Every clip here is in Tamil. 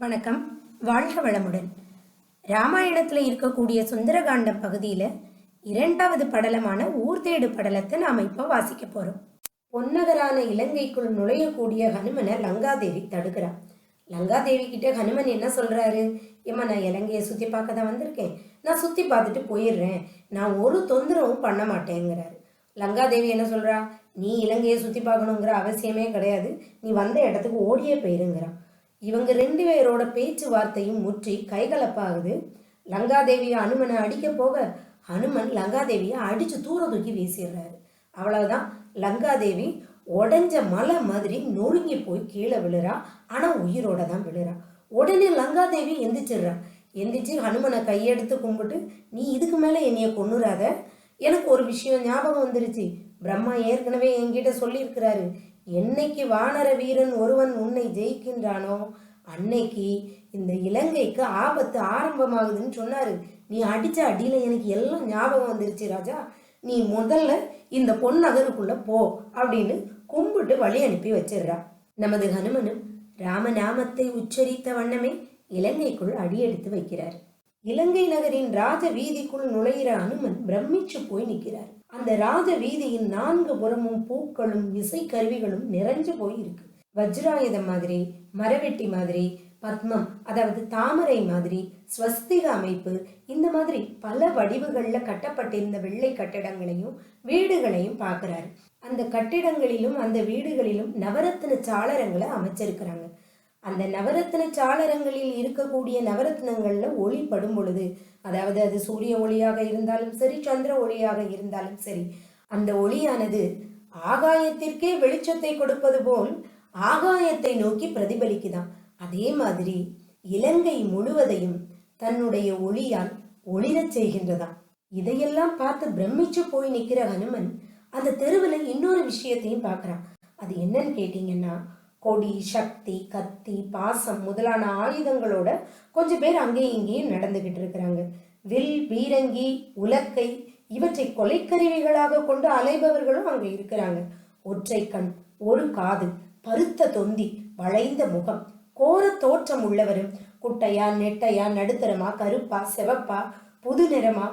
வணக்கம். வாழ்க வளமுடன். ராமாயணத்தில் இருக்கக்கூடிய சுந்தரகாண்டம் பகுதியில் இரண்டாவது படலமான ஊர்தேடு படலத்தை நாம் இப்போ வாசிக்க போகிறோம் பொன்னகரான இலங்கைக்குள் நுழையக்கூடிய ஹனுமனை லங்காதேவி தடுக்கிறான் லங்காதேவி கிட்ட ஹனுமன் என்ன சொல்கிறாரு ஏம்மா நான் இலங்கையை சுற்றி பார்க்க தான் வந்திருக்கேன். நான் சுற்றி பார்த்துட்டு போயிடுறேன். நான் ஒரு தொந்தரவும் பண்ண மாட்டேங்கிறாரு. லங்காதேவி என்ன சொல்கிறா நீ இலங்கையை சுற்றி பார்க்கணுங்கிற அவசியமே கிடையாது. நீ வந்த இடத்துக்கு ஓடியே போயிருங்கிறான். இவங்க ரெண்டு பேரோட பேச்சுவார்த்தையும் முற்றி கைகலப்பாகுது. லங்காதேவியை அனுமனை அடிக்க போக ஹனுமன் லங்காதேவியை அடிச்சு தூர தூக்கி வீசிடுறாரு. அவ்வளவுதான். லங்காதேவி உடஞ்ச மலை மாதிரி நொறுங்கி போய் கீழே விழுறா. ஆனா உயிரோட தான் விழுறா. உடனே லங்காதேவி எந்திரிச்சிடுறா. எந்திரிச்சு ஹனுமனை கையெடுத்து கும்பிட்டு நீ இதுக்கு மேல என்னைய கொண்டுறாத எனக்கு ஒரு விஷயம் ஞாபகம் வந்துருச்சு. பிரம்மா ஏற்கனவே என்கிட்ட சொல்லியிருக்கிறாரு. என்னைக்கு வானர வீரன் ஒருவன் உன்னை ஜெயிக்கின்றானோ அன்னைக்கு இந்த இலங்கைக்கு ஆபத்து ஆரம்பமாகுதுன்னு சொன்னாரு. நீ அடிச்ச அடியில எனக்கு எல்லாம் ஞாபகம் வந்துருச்சு ராஜா. நீ முதல்ல இந்த பொன்னகருக்குள்ள போ அப்படின்னு கும்பிட்டு வழி அனுப்பி வச்சிடுறா. நமது ஹனுமனும் ராமநாமத்தை உச்சரித்த வண்ணமே இலங்கைக்குள் அடியெடுத்து வைக்கிறார். இலங்கை நகரின் ராஜ வீதிக்குள் நுழையிற அனுமன் பிரமிச்சு போய் நிற்கிறார். அந்த ராஜ வீதியின் நான்கு புறமும் பூக்களும் இசைக்கருவிகளும் நிறைஞ்சு போய் இருக்கு வஜ்ராயுதம் மாதிரி மரவெட்டி மாதிரி பத்மம் அதாவது தாமரை மாதிரி ஸ்வஸ்திக அமைப்பு இந்த மாதிரி பல வடிவுகளில் கட்டப்பட்டிருந்த வெள்ளை கட்டிடங்களையும் வீடுகளையும் பார்க்குறாரு. அந்த கட்டிடங்களிலும் அந்த வீடுகளிலும் நவரத்தின சாளரங்களை அமைச்சிருக்கிறாங்க. அந்த நவரத்ன சாளரங்களில் இருக்கக்கூடிய நவரத்னங்கள்ல ஒளி படும் பொழுது அதாவது அது சூரிய ஒளியாக இருந்தாலும் சரி சந்திர ஒளியாக இருந்தாலும் சரி அந்த ஒளியானது ஆகாயத்திற்கே வெளிச்சத்தை கொடுப்பது போல் ஆகாயத்தை நோக்கி பிரதிபலிக்குதான் அதே மாதிரி இலங்கை முழுவதையும் தன்னுடைய ஒளியால் ஒளிரச் செய்கின்றதாம். இதையெல்லாம் பார்த்து பிரமிச்சு போய் நிற்கிற ஹனுமன் அந்த தெருவில் இன்னொரு விஷயத்தையும் பார்க்குறான். அது என்னன்னு கேட்டீங்கன்னா கொடி சக்தி கத்தி பாசம் முதலான ஆயுதங்களோட கொஞ்சம் பேர் அங்கேயும் இங்கேயும் நடந்துகிட்டு இருக்கிறாங்க. வில் பீரங்கி உலக்கை இவற்றை கொலைக்கருவிகளாக கொண்டு அலைபவர்களும் அங்கே இருக்கிறாங்க. ஒற்றை கண் ஒரு காது பருத்த தொந்தி வளைந்த முகம் கோர தோற்றம் உள்ளவரும் குட்டையா நெட்டையா நடுத்தரமா கருப்பா செவப்பா புது நிறமா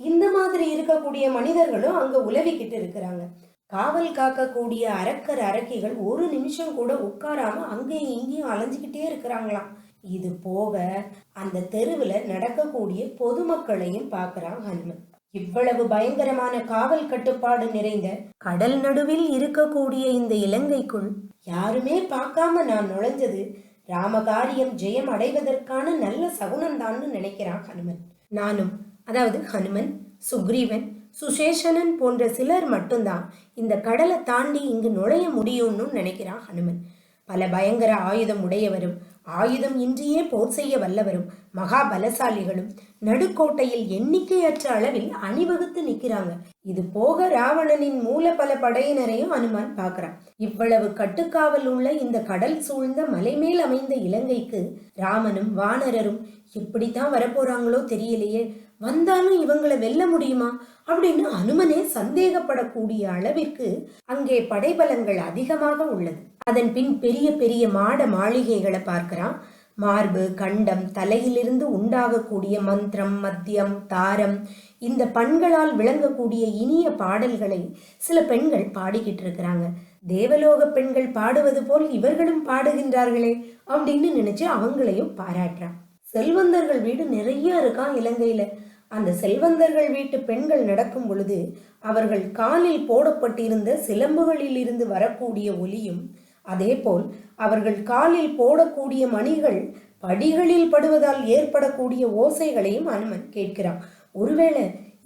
இந்த மாதிரி இருக்கக்கூடிய மனிதர்களும் அங்க உலவிக்கிட்டு இருக்கிறாங்க. காவல் காக்கக்கூடிய அரக்கர் அரக்கிகள் ஒரு நிமிஷம் கூட உட்காராம அங்கேயும் இங்கேயும் அலைஞ்சுக்கிட்டே இருக்கிறாங்களாம். இது போக அந்த தெருவில் நடக்கக்கூடிய பொதுமக்களையும் பார்க்கறான் ஹனுமன். இவ்வளவு பயங்கரமான காவல் கட்டுப்பாடு நிறைந்த கடல் நடுவில் இருக்கக்கூடிய இந்த இலங்கைக்குள் யாருமே பார்க்காம நான் நுழைஞ்சது ராமகாரியம் ஜெயம் அடைவதற்கான நல்ல சகுனம்தான்னு நினைக்கிறான் ஹனுமன். நானும் அதாவது ஹனுமன் சுக்ரீவன் சுசேஷனன் போன்ற சிலர் மட்டும்தான் இந்த கடலை தாண்டி இங்கு நுழைய முடியும்னு நினைக்கிறான் ஹனுமன். பல பயங்கர ஆயுதம் உடையவரும் ஆயுதம் இன்றியே போர் செய்ய வல்லவரும் மகா பலசாலிகளும் நடுக்கோட்டையில் எண்ணிக்கையற்ற அளவில் அணிவகுத்து நிக்கிறாங்க இது போக ராவணனின் மூல பல படையினரையும் அனுமான் பார்க்கிறான். இவ்வளவு கட்டுக்காவல் உள்ள இந்த கடல் சூழ்ந்த மலைமேல் அமைந்த இலங்கைக்கு ராமனும் வானரரும் எப்படித்தான் வரப்போறாங்களோ தெரியலையே. வந்தாலும் இவங்களை வெல்ல முடியுமா? அப்படின்னு அனுமனே சந்தேகப்படக்கூடிய அளவிற்கு அங்கே படைபலங்கள் அதிகமாக உள்ளது. அதன் பின் பெரிய பெரிய மாட மாளிகைகளை பார்க்கிறான். மார்பு கண்டம் தலையிலிருந்து உண்டாகக்கூடிய மந்திரம் மத்தியம் தாரம் இந்த பண்களால் விளங்கக்கூடிய இனிய பாடல்களை சில பெண்கள் பாடிக்கிட்டு இருக்கிறாங்க. தேவலோக பெண்கள் பாடுவது போல் இவர்களும் பாடுகின்றார்களே அப்படின்னு நினைச்சு அவங்களையும் பாராட்டுறான். செல்வந்தர்கள் வீடு நிறைய இருக்கான் இலங்கையில? அந்த செல்வந்தர்கள் வீட்டு பெண்கள் நடக்கும் பொழுது அவர்கள் காலில் போடப்பட்டிருந்த சிலம்புகளில் இருந்து வரக்கூடிய ஒலியும் அதேபோல் அவர்கள் காலில் போடக்கூடிய மணிகள் படிகளில் படுவதால் ஏற்படக்கூடிய ஓசைகளையும் அனுமன் கேட்கிறான். ஒருவேளை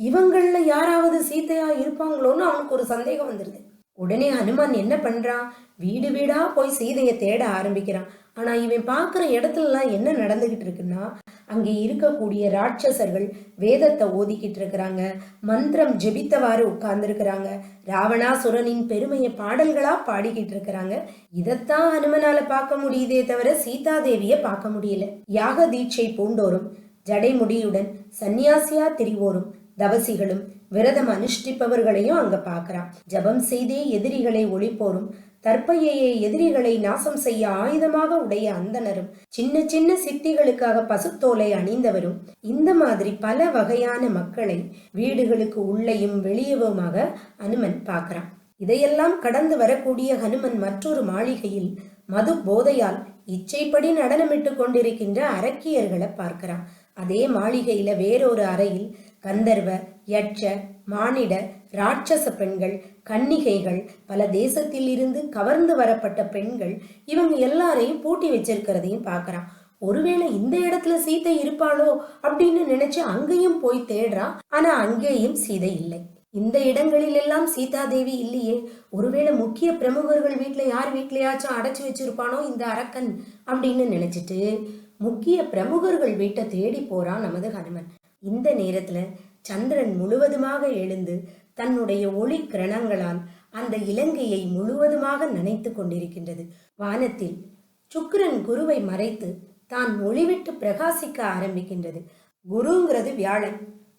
இவங்கள யாராவது சீத்தையா இருப்பாங்களோன்னு அவனுக்கு ஒரு சந்தேகம் வந்துருது. உடனே அனுமான் என்ன பண்றான் வீடு வீடா போய் சீதையை தேட ஆரம்பிக்கிறான். ஆனா இவன் பார்க்குற இடத்துலலாம் என்ன நடந்துகிட்டு இருக்குன்னா அங்கே இருக்கக்கூடிய ராட்சசர்கள் வேதத்தை ஓதிக்கிட்டு இருக்கிறாங்க மந்திரம் ஜெபித்தவாறு உட்கார்ந்துருக்கிறாங்க. ராவணாசுரனின் பெருமையை பாடல்களா பாடிக்கிட்டு இருக்கிறாங்க இதைத்தான் ஹனுமனால பார்க்க முடியுதே தவிர சீதாதேவிய பார்க்க முடியல. யாக தீட்சை பூண்டோரும் ஜடைமுடியுடன் சந்நியாசியா திரிவோரும் தவசிகளும் விரதம் அனுஷ்டிப்பவர்களையும் அங்க பார்க்கறான். ஜபம் செய்தே எதிரிகளை ஒழிப்போரும் தற்பையையே எதிரிகளை நாசம் செய்ய ஆயுதமாக உடைய அந்தணரும் சின்ன சின்ன சித்திகளுக்காக பசுத்தோலை அணிந்தவரும் இந்த மாதிரி பல வகையான மக்களை வீடுகளுக்கு உள்ளேயும் வெளியவுமாக அனுமன் பார்க்கிறான். இதையெல்லாம் கடந்து வரக்கூடிய ஹனுமன் மற்றொரு மாளிகையில் மது போதையால் இச்சைப்படி நடனமிட்டு கொண்டிருக்கின்ற அரக்கியர்களை பார்க்கிறான். அதே மாளிகையில வேறொரு அறையில் கந்தர்வ யட்ச மானிட ராட்சச பெண்கள் கன்னிகைகள் பல தேசத்தில் இருந்து கவர்ந்து வரப்பட்ட பெண்கள் இவங்க எல்லாரையும் பூட்டி வச்சிருக்கிறதையும் பார்க்கறான். ஒருவேளை இந்த இடத்துல சீதை இருப்பாளோ அப்படின்னு நினைச்சு அங்கேயும் போய் தேடுறான் ஆனா அங்கேயும் சீதை இல்லை. இந்த இடங்களில் எல்லாம் சீதா தேவி இல்லையே. ஒருவேளை முக்கிய பிரமுகர்கள் வீட்டுல யார் வீட்லயாச்சும் அடைச்சு வச்சிருப்பானோ இந்த அரக்கன் அப்படின்னு நினைச்சிட்டு முக்கிய பிரமுகர்கள் வீட்டை தேடி போறான் நமது ஹனுமன். இந்த நேரத்துல சந்திரன் முழுவதுமாக எழுந்து தன்னுடைய ஒளி கிரணங்களால் அந்த இலங்கையை முழுவதுமாக நினைத்து கொண்டிருக்கின்றது. வானத்தில் சுக்கிரன் குருவை மறைத்து தான் ஒளிவிட்டு பிரகாசிக்க ஆரம்பிக்கின்றது. குருங்கிறது வியாழன்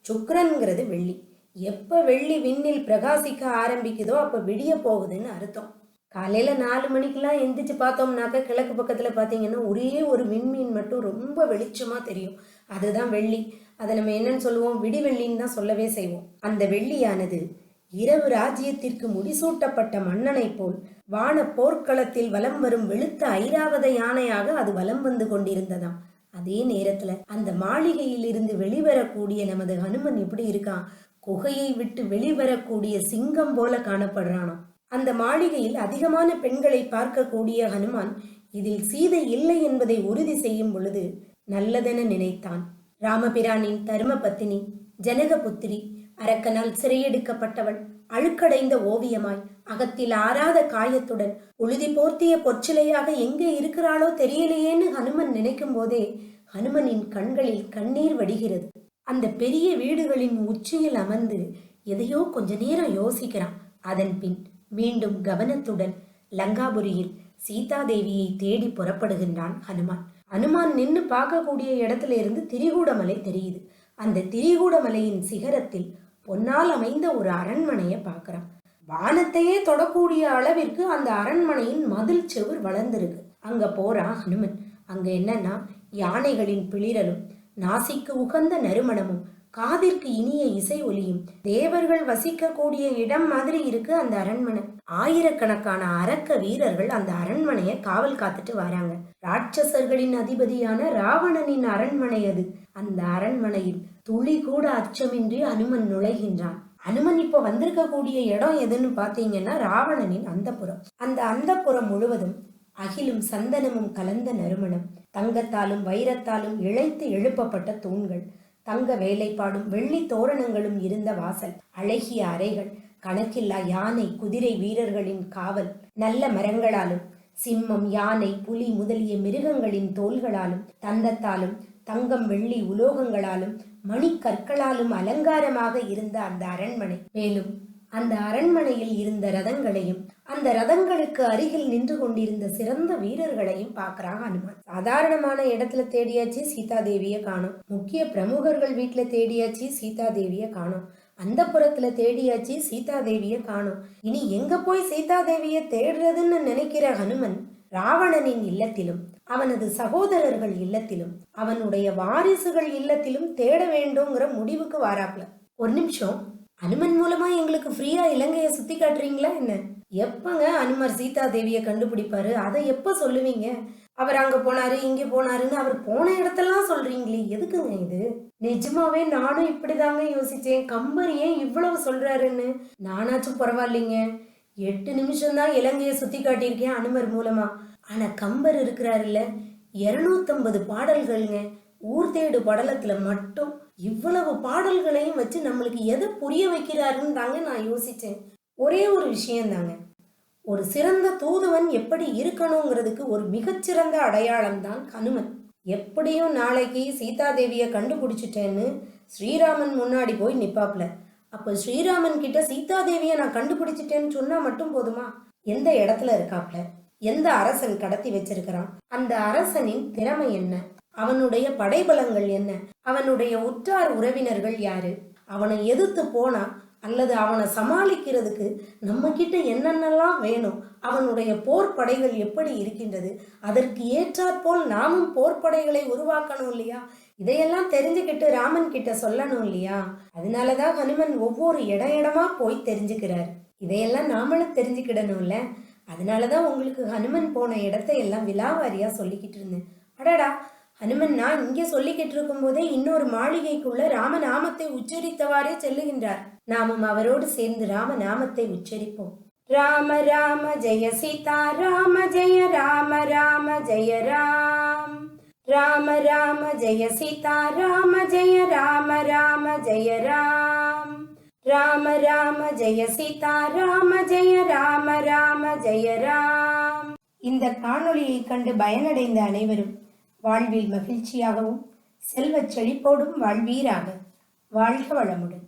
சுக்கிரன்கிறது வெள்ளி. எப்ப வெள்ளி விண்ணில் பிரகாசிக்க ஆரம்பிக்குதோ அப்ப விடிய போகுதுன்னு அர்த்தம். காலையில நாலு மணிக்கெல்லாம் எந்திரிச்சு பார்த்தோம்னாக்க கிழக்கு பக்கத்துல பாத்தீங்கன்னா ஒரே ஒரு விண்மீன் மட்டும் ரொம்ப வெளிச்சமா தெரியும். அதுதான் வெள்ளி. அதை நம்ம என்னன்னு சொல்லுவோம்? விடிவெள்ளின்னு தான் சொல்லவே செய்வோம். அந்த வெள்ளியானது இரவு ராஜ்யத்திற்கு முடிசூட்டப்பட்ட மன்னனைப் போல் வான போர்க்களத்தில் வலம் வரும் வெளுத்த ஐராவத யானையாக அது வலம் வந்து கொண்டிருந்ததாம். அதே நேரத்துல அந்த மாளிகையில் இருந்து வெளிவரக்கூடிய நமது ஹனுமன் எப்படி இருக்கான். குகையை விட்டு வெளிவரக்கூடிய சிங்கம் போல காணப்படுறானாம். அந்த மாளிகையில் அதிகமான பெண்களை பார்க்கக்கூடிய ஹனுமான் இதில் சீதை இல்லை என்பதை உறுதி செய்யும் பொழுது நல்லதென நினைத்தான். ராமபிரானின் தரும பத்தினி ஜனகபுத்திரி அரக்கனால் சிறையெடுக்கப்பட்டவள் அழுக்கடைந்த ஓவியமாய் அகத்தில் ஆறாத காயத்துடன் உழுதி போர்த்திய பொற்சிலையாக எங்கே இருக்கிறாளோ தெரியலையேன்னு ஹனுமன் நினைக்கும் போதே ஹனுமனின் கண்களில் கண்ணீர் வடிகிறது. அந்த பெரிய வீடுகளின் உச்சியில் அமர்ந்து எதையோ கொஞ்ச நேரம் யோசிக்கிறான். அதன் பின் மீண்டும் கவனத்துடன் லங்காபுரியில் சீதாதேவியை தேடி புறப்படுகின்றான் ஹனுமான். ஹனுமான் நின்னு பார்க்கக்கூடிய இடத்துல இருந்து திரிகூடமலை தெரியுது. அந்த திரிகூடமலையின் சிகரத்தில் பொன்னால் அமைந்த ஒரு அரண்மனையை பார்க்கறான் வானத்தையே தொடக்கூடிய அளவிற்கு அந்த அரண்மனையின் மதில் செவுர் வளர்ந்திருக்கு. அங்க போறான் ஹனுமன். அங்க என்னன்னா யானைகளின் பிளிரலும் நாசிக்கு உகந்த நறுமணமும் காதிற்கு இனிய இசை ஒலியும். தேவர்கள் வசிக்கக்கூடிய இடம் மாதிரி இருக்கு அந்த அரண்மனை. ஆயிரக்கணக்கான அரக்க வீரர்கள் அந்த அரண்மனையை காவல் காத்துட்டு வராங்க. ராட்சசர்களின் அதிபதியான ராவணனின் அரண்மனை அது. அந்த அரண்மனையில் துளி கூட அச்சமின்றி அனுமன் நுழைகின்றான். அனுமன் இப்ப வந்திருக்கக்கூடிய இடம் எதுன்னு பாத்தீங்கன்னா ராவணனின் அந்தப்புறம். அந்த அந்தப்புறம் முழுவதும் அகிலும் சந்தனமும் கலந்த நறுமணம். தங்கத்தாலும் வைரத்தாலும் இழைத்து எழுப்பப்பட்ட தூண்கள். தங்க வேலைப்பாடும் வெள்ளி தோரணங்களும் இருந்த வாசல் அழகிய அறைகள் கணக்கில்லா யானை குதிரை வீரர்களின் காவல் நல்ல மரங்களாலும் சிம்மம் யானை புலி முதலிய மிருகங்களின் தோள்களாலும் தந்தத்தாலும் தங்கம் வெள்ளி உலோகங்களாலும் மணிக்கற்களாலும் அலங்காரமாக இருந்த அந்த அரண்மனை. மேலும் அந்த அரண்மனையில் இருந்த ரதங்களையும் அந்த ரதங்களுக்கு அருகில் நின்று கொண்டிருந்த சிறந்த வீரர்களையும் பார்க்கறாங்க ஹனுமான். சாதாரணமான இடத்துல தேடியாச்சு சீதா தேவியை காணோம். முக்கிய பிரமுகர்கள் வீட்டுல தேடியாச்சு சீதா தேவியை காணோம். அந்த புறத்துல தேடியாச்சு சீதாதேவிய காணோம். இனி எங்க போய் சீதா தேவியை தேடுறதுன்னு நினைக்கிற ஹனுமன் ராவணனின் இல்லத்திலும் அவனது சகோதரர்கள் இல்லத்திலும் அவனுடைய வாரிசுகள் இல்லத்திலும் தேட வேண்டுங்கிற முடிவுக்கு வாராப்ல ஒரு நிமிஷம். அனுமன் மூலமா எங்களுக்கு ஃப்ரீயா இலங்கையை சுத்தி காட்டுறீங்களா என்ன? எப்பங்க அனுமர் சீதா தேவியை கண்டுபிடிப்பாரு? அதை எப்ப சொல்லுவீங்க? அவர் அங்க போனாரு இங்க போனாருன்னு அவர் போன இடத்தெல்லாம் சொல்றீங்களே எதுக்குங்க இது? நிஜமாவே நானும் இப்படிதாங்க யோசிச்சேன். கம்பர் ஏன் இவ்வளவு சொல்றாருன்னு? நானாச்சும் பரவாயில்லைங்க. எட்டு நிமிஷம் தான் இலங்கையை சுத்தி காட்டியிருக்கேன் அனுமர் மூலமா. ஆனா கம்பர் இருக்கிறாருல்ல இருநூத்தம்பது பாடல்கள்ங்க. ஊர் தேடு படலத்துல மட்டும். இவ்வளவு பாடல்களையும் வச்சு நம்மளுக்கு எதை புரிய வைக்கிறாருன்னு தாங்க நான் யோசிச்சேன். ஒரே ஒரு விஷயம் தாங்க ஒரு சிறந்த தூதுவன் எப்படி இருக்கணுங்கிறதுக்கு ஒரு மிகச்சிறந்த அடையாளம் தான் ஹனுமன் எப்படியும் நாளைக்கு சீதாதேவியை கண்டுபிடிச்சிட்டேன்னு ஸ்ரீராமன் முன்னாடி போய் நிப்பாப்ல. அப்போ ஸ்ரீராமன் கிட்ட சீதாதேவியை நான் கண்டுபிடிச்சிட்டேன்னு சொன்னா மட்டும் போதுமா? எந்த இடத்துல இருக்காப்ல? எந்த அரசன் கடத்தி வச்சிருக்கிறான்? அந்த அரசனின் திறமை என்ன? அவனுடைய படைபலங்கள் என்ன? அவனுடைய உற்றார் உறவினர்கள் யாரு? அவனை எதிர்த்து போனா அல்லது அவனை சமாளிக்கிறதுக்கு நம்ம கிட்ட என்னென்னலாம் வேணும்? அவனுடைய போர் படைகள் எப்படி இருக்கின்றது? அதற்கு ஏற்றாற்போல் நாமும் போர் படைகளை உருவாக்கணும் இல்லையா? இதையெல்லாம் தெரிஞ்சுக்கிட்டு ராமன் கிட்ட சொல்லணும் இல்லையா? அதனாலதான் ஹனுமன் ஒவ்வொரு இட இடமா போய் தெரிஞ்சுக்கிறார். இதையெல்லாம் நாமளும் தெரிஞ்சுக்கிடணும்ல. அதனாலதான் உங்களுக்கு ஹனுமன் போன இடத்தை எல்லாம் விலாவாரியா சொல்லிக்கிட்டு இருந்தேன். அடடா! ஹனுமன் நான் இங்கே சொல்லிக்கிட்டு இருக்கும் போதே இன்னொரு மாளிகைக்குள்ள ராமநாமத்தை உச்சரித்தவாறே செல்லுகின்றார். நாமும் அவரோடு சேர்ந்து ராமநாமத்தை உச்சரிப்போம். ராம ராம ஜெய சீதா ராம ஜெய ராம ராம ஜெய ராம். ராம ராம ஜெய சீதா ராம ஜெய ராம ராம ஜெய ராம். ராம ராம ஜெய சீதா ராம ஜெய ராம ராம ஜெய ராம். இந்த காணொளியை கண்டு பயனடைந்த அனைவரும் வாழ்வில் மகிழ்ச்சியாகவும் செல்வச் செழிப்போடும் வாழ்வீராக. வாழ்க வளமுடன்.